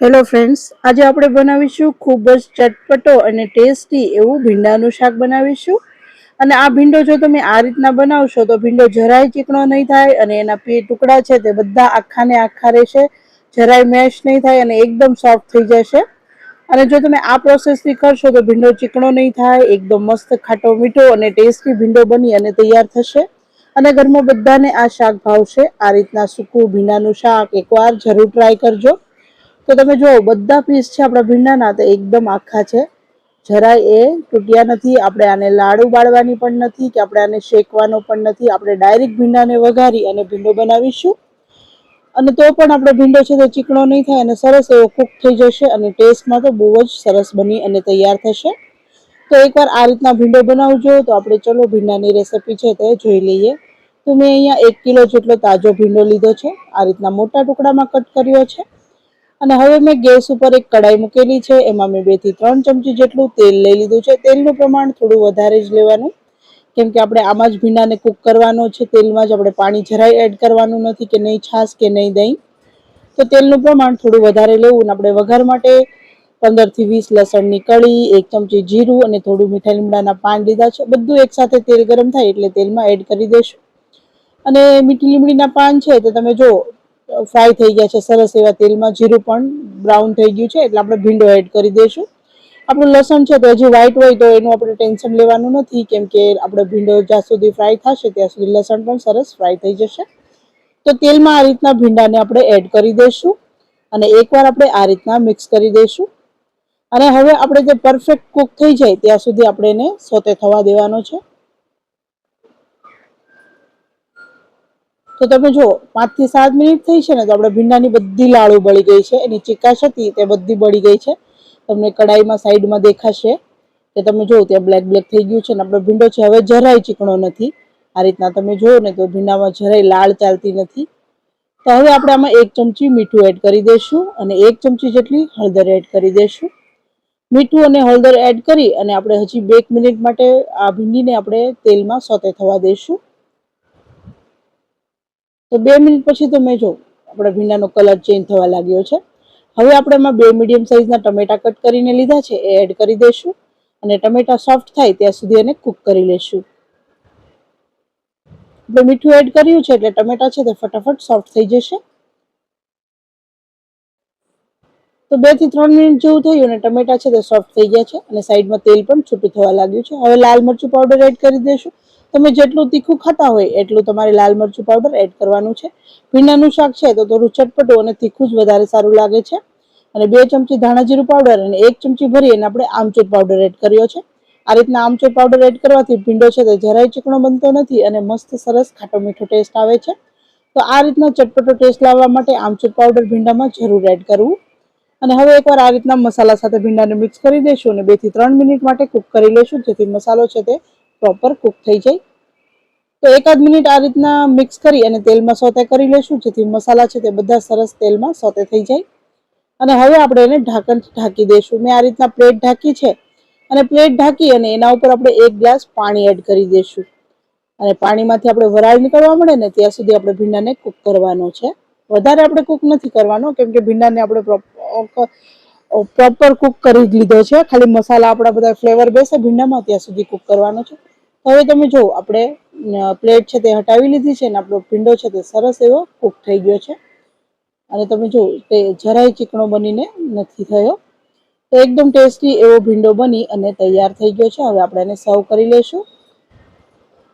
Hello friends આજે આપણે બનાવીશું ખૂબ જ ચટપટો અને ટેસ્ટી એવું ભીંડાનું શાક બનાવીશું. અને આ ભીંડો જો તમે આ રીતના બનાવશો, તો ભીંડો જરાય ચીકણો નહીં થાય અને એના પી ટુકડા છે તે બધા આખા ને આખા રહેશે. જરાય મેશ નહીં થાય અને એકદમ સોફ્ટ થઈ જશે. અને જો તમે આ પ્રોસેસથી કરશો, તો ભીંડો ચીકણો નહીં થાય, એકદમ મસ્ત ખાટો, મીઠો અને ટેસ્ટી ભીંડો બની અને તૈયાર થશે. અને ઘરમાં બધાને આ શાક ભાવશે. આ રીતના સૂકું ભીંડાનું શાક એકવાર જરૂર ટ્રાય કરજો. તો તમે જુઓ, બધા પીસ છે આપણા ભીંડાના, તો એકદમ આખા છે. જરાય એ તૂટ્યા નથી. આપણે આને લાડુ બાળવાની પણ નથી કે આપણે આને શેકવાનો પણ નથી. આપણે ડાયરેક્ટ ભીંડાને વઘારી અને ભીંડો બનાવીશું. અને તો પણ આપણો ભીંડો છે તો ચીકણો નહીં થાય અને સરસ એવો કૂક થઈ જશે અને ટેસ્ટમાં તો બહુ જ સરસ બની અને તૈયાર થશે. તો એકવાર આ રીતના ભીંડો બનાવજો. તો આપણે ચલો ભીંડાની રેસીપી છે તે જોઈ લઈએ. તો મેં અહીંયા એક કિલો જેટલો તાજો ભીંડો લીધો છે. આ રીતના મોટા ટુકડામાં કટ કર્યો છે. અને હવે મેં ગેસ ઉપર એક કડાઈ મૂકેલી છે. એમાં મેં બેથી ત્રણ ચમચી જેટલું તેલ લઈ લીધું છે. તેલનું પ્રમાણ થોડું વધારે જ લેવાનું. કેમ કે આપણે આમાં જ ભીંડાને કૂક કરવાનો છે. તેલમાં જ આપણે પાણી જરાય એડ કરવાનું નથી કે નહીં છાશ કે નહીં દહીં. તો તેલનું પ્રમાણ થોડું વધારે લેવું અને આપણે વઘાર માટે પંદરથી વીસ લસણની કળી એક ચમચી જીરું અને થોડું મીઠા લીમડાના પાન લીધા છે. બધું એકસાથે તેલ ગરમ થાય એટલે તેલમાં એડ કરી દેશું. અને મીઠી લીમડીના પાન છે તો તમે જો ફ્રાય થઈ ગયા છે સરસ એવા તેલમાં. જીરું પણ બ્રાઉન થઈ ગયું છે, એટલે આપણે ભીંડો એડ કરી દઈશું. આપણું લસણ છે તો હજી વ્હાઈટ હોય તો એનું આપણે ટેન્શન લેવાનું નથી, કેમ કે આપણે ભીંડો જ્યાં સુધી ફ્રાય થશે ત્યાં સુધી લસણ પણ સરસ ફ્રાય થઈ જશે. તો તેલમાં આ રીતના ભીંડાને આપણે એડ કરી દઈશું અને એકવાર આપણે આ રીતના મિક્સ કરી દઈશું. અને હવે આપણે જે પરફેક્ટ કુક થઈ જાય ત્યાં સુધી આપણે એને સોતે થવા દેવાનો છે. તો તમે જો પાંચથી સાત મિનિટ થઈ છે ને, તો આપણે ભીંડાની બધી લાળું બળી ગઈ છે. એની ચિકાશ હતી, તે બધી બળી ગઈ છે. તમને કડાઈમાં, સાઈડમાં દેખાશે. કે તમે જો ત્યાં બ્લેક બ્લેક થઈ ગયું છે ને, આપણો ભીંડો છે, હવે જરાય ચીકણો નથી. આ રીતના તમે જુઓ ને, તો ભીંડામાં જરાય લાળ ચાલતી નથી. તો હવે આપણે આમાં એક ચમચી મીઠું એડ કરી દઈશું અને એક ચમચી જેટલી હળદર એડ કરી દઈશું. મીઠું અને હળદર એડ કરી અને આપણે હજી બે મિનિટ માટે આ ભીંડીને આપણે તેલમાં સોતે થવા દઈશું. તો બે મિનિટ પછી તમે જો આપણા ભીંડાનો કલર ચેન્જ થવા લાગ્યો છે. હવે આપણે એમાં બે મીડિયમ સાઇઝના ટમેટા કટ કરીને લીધા છે, એ એડ કરી દઈશું અને ટમેટા સોફ્ટ થાય ત્યાં સુધી એને કૂક કરી લેશું. આપણે મીઠું એડ કર્યું છે એટલે ટમેટા છે તે ફટાફટ સોફ્ટ થઈ જશે. તો બેથી ત્રણ મિનિટ જેવું થયું અને ટમેટા છે તે સોફ્ટ થઈ ગયા છે અને સાઈડમાં તેલ પણ છૂટું થવા લાગ્યું છે. હવે લાલ મરચું પાવડર એડ કરી દઈશું. તમે જેટલું તીખું ખાતા હોય, એટલું તમારે લાલ મરચું પાવડર એડ કરવાનું છે. ભીંડાનું શાક છે, તો થોડું ચટપટું અને તીખું જ વધારે સારું લાગે છે. અને બે ચમચી ધાણા જીરું પાવડર અને એક ચમચી ભરી અને આપણે આમચૂર પાવડર એડ કર્યો છે. આ રીતના આમચૂર પાવડર એડ કરવાથી ભીંડો છે તે જરાય ચીકણો બનતો નથી અને મસ્ત સરસ ખાટો મીઠો ટેસ્ટ આવે છે. તો આ રીતના ચટપટો ટેસ્ટ લાવવા માટે આમચૂર પાવડર ભીંડામાં જરૂર એડ કરવું. અને હવે એકવાર આ રીતના મસાલા સાથે ભીંડાને મિક્સ કરી દઈશું અને બેથી ત્રણ મિનિટ માટે કુક કરી લઈશું જેથી મસાલો છે તે પ્રોપર કુક થઈ જાય. તો એકાદ મિનિટ આ રીતના મિક્સ કરી અને તેલમાં સોતે કરી લઈશું જેથી મસાલા છે તે બધા સરસ તેલમાં સોતે થઈ જાય. અને હવે આપણે એને ઢાંકણથી ઢાંકી દઈશું મેં આ રીતના પ્લેટ ઢાંકી છે. અને પ્લેટ ઢાંકી અને એના ઉપર આપણે એક ગ્લાસ પાણી એડ કરી દઈશું અને પાણીમાંથી આપણે વરાળ નીકળવા મળે ને ત્યાં સુધી આપણે ભીંડાને કૂક કરવાનો છે. વધારે આપણે કૂક નથી કરવાનો, કેમ કે ભીંડાને આપણે પ્રોપર કુક કરી લીધો છે. ખાલી મસાલા આપણા બધા ફ્લેવર બેસે, ભીંડામાં ત્યાં સુધી કુક કરવાનો છે. હવે તમે જો, આપણે પ્લેટ છે તે હટાવી લીધી છે અને આપણો ભીંડો છે તે સરસ એવો કૂક થઈ ગયો છે. અને તમે જો, તે જરાય ચીકણો બનીને નથી થયો. તો એકદમ ટેસ્ટી એવો ભીંડો બની અને તૈયાર થઈ ગયો છે. હવે આપણે એને સર્વ કરી લઈશું.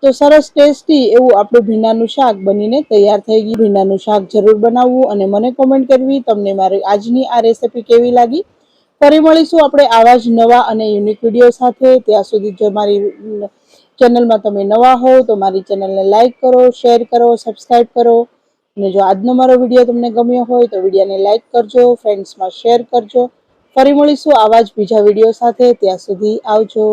તો સરસ ટેસ્ટી એવું આપણું ભીંડાનું શાક બનીને તૈયાર થઈ ગયું. ભીંડાનું શાક જરૂર બનાવવું અને મને કોમેન્ટ કરવી. તમને મારી આજની આ રેસીપી કેવી લાગી? ફરી મળીશું આપણે આવા જ નવા અને યુનિક વીડિયો સાથે. ત્યાં સુધી જો મારી ચેનલમાં તમે નવા હો તો મારી ચેનલને લાઇક કરો, શેર કરો સબસ્ક્રાઈબ કરો. અને જો આજનો મારો વીડિયો તમને ગમ્યો હોય તો વિડીયોને લાઇક કરજો, ફ્રેન્ડ્સમાં શેર કરજો. ફરી મળીશું આવા જ બીજા વીડિયો સાથે. ત્યાં સુધી આવજો.